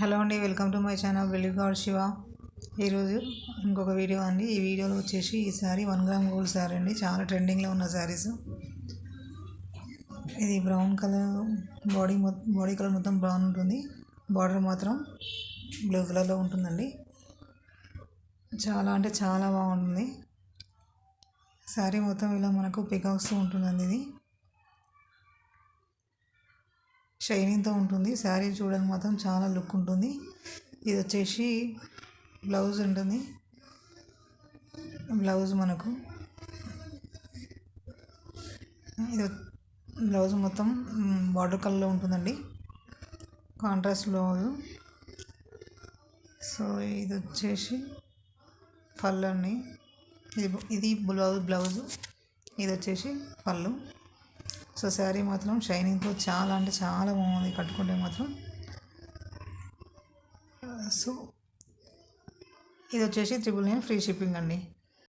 Hello అండి welcome to my channel వెలిగాడ్ శివ. ఈరోజు ఇంకొక వీడియో అండి. ఈ వీడియోలో వచ్చేసి ఈ sari one gram gold sari అండి. చాలా ట్రెండింగ్లో ఉన్న శారీస్ ఇది brown colour body body colour మొత్తం బ్రౌన్ ఉంటుంది. బార్డర్ మాత్రం బ్లూ కలర్లో ఉంటుందండి. చాలా అంటే చాలా బాగుంటుంది. శారీ మొత్తం ఇలా మనకు పికాక్స్ ఉంటుందండి ఇది. షైనింగ్తో ఉంటుంది. శారీ చూడడానికి మాత్రం చాలా లుక్ ఉంటుంది. ఇది వచ్చేసి బ్లౌజ్ ఉంటుంది. బ్లౌజ్ మనకు. ఇది బ్లౌజ్ మొత్తం బార్డర్ కలర్లో ఉంటుందండి. కాంట్రాస్ట్ బ్లౌజ్ సో ఇది వచ్చేసి పళ్ళు అండి. ఇది ఇది బ్లౌజ్ బ్లౌజ్. ఇది వచ్చేసి పళ్ళు. సో శారీ మాత్రం షైనింగ్తో చాలా అంటే చాలా బాగుంది. కట్టుకుంటే మాత్రం. సో ఇది వచ్చేసి త్రిబుల్ నైన్ ఫ్రీ షిప్పింగ్ అండి.